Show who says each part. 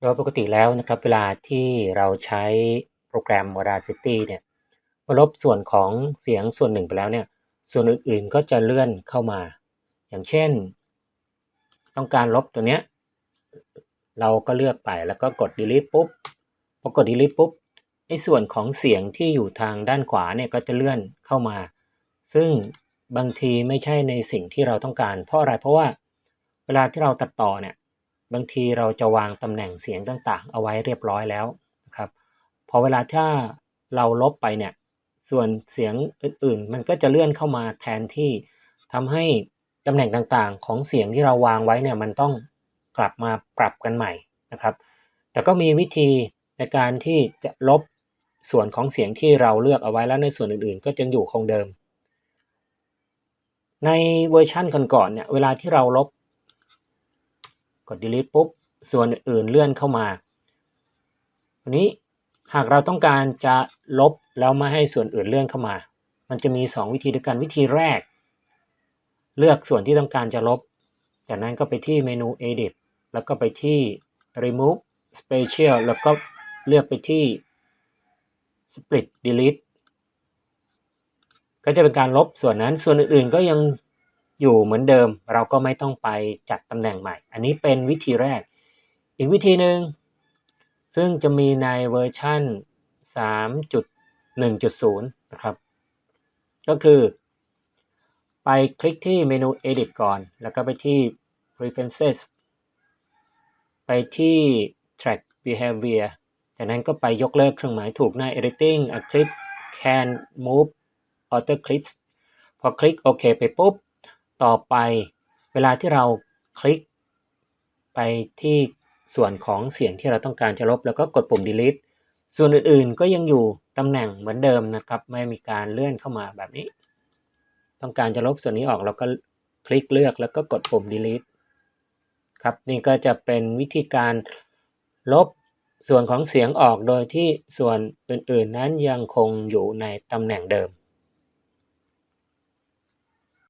Speaker 1: โดยปกติแล้วนะครับเวลาที่เราใช้โปรแกรม Audacity เนี่ยเมื่อลบส่วนของเสียงส่วนหนึ่งไปแล้วเนี่ยส่วนอื่นๆก็จะเลื่อนเข้ามา อย่างเช่น ต้องการลบตัวเนี้ยเราก็เลือกไปแล้วก็กด delete ปุ๊บพอกด delete ปุ๊บไอ้ส่วนของเสียงที่อยู่ทางด้านขวาเนี่ยก็จะเลื่อนเข้ามา ซึ่งบางทีไม่ใช่ในสิ่งที่เราต้องการเพราะอะไรเพราะว่า เวลาที่เราตัดต่อเนี่ย บางทีเราจะวางตำแหน่งเสียงต่างๆ เอาไว้เรียบร้อยแล้วนะครับ พอเวลาถ้าเราลบไปเนี่ย ส่วนเสียงอื่นๆ มันก็จะเลื่อนเข้ามาแทนที่ทำให้ตำแหน่งต่างๆ ของเสียงที่เราวางไว้เนี่ยมันต้องกลับมาปรับกันใหม่นะครับ แต่ก็มีวิธีในการที่จะลบส่วนของเสียงที่เราเลือกเอาไว้แล้วในส่วนอื่นๆ ก็ยังอยู่คงเดิม ในเวอร์ชันก่อนๆเนี่ยเวลาที่เราลบ กด delete ปุ๊บ ส่วนอื่นเลื่อนเข้ามาทีนี้หากเราต้องการจะลบแล้วไม่ให้ส่วนอื่นเลื่อนเข้ามา มันจะมี 2 วิธีด้วยกันวิธีแรก เลือกส่วนที่ต้องการจะลบ จากนั้นก็ไปที่เมนู edit แล้วก็ไปที่ remove special แล้วก็เลือกไปที่ split delete ก็จะเป็นการลบส่วนนั้นส่วนอื่นๆก็ยัง อยู่เหมือนเดิม เราก็ไม่ต้องไปจัดตำแหน่งใหม่ อันนี้เป็นวิธีแรก อีกวิธีหนึ่งซึ่งจะมีในเวอร์ชัน3.1.0 นะครับ ก็คือ ไปคลิกที่เมนู edit ก่อน แล้วก็ไปที่ preferences ไปที่ track behavior จากนั้นก็ไปยกเลิกเครื่องหมายถูกหน้า editing a clip can move auto clips พอคลิกโอเคไปปุ๊บ ต่อไปเวลาที่เราคลิกไปที่ส่วนของเสียงที่เราต้องการจะลบ แล้วก็กดปุ่ม delete ส่วนอื่นๆ ก็ยังอยู่ตำแหน่งเหมือนเดิมนะครับ ไม่มีการเลื่อนเข้ามาแบบนี้ ต้องการจะลบส่วนนี้ออกเราก็คลิกเลือกแล้วก็กดปุ่ม delete ครับนี่ก็จะเป็นวิธีการลบส่วนของเสียงออกโดยที่ส่วนอื่นๆ นั้นยังคงอยู่ในตำแหน่งเดิม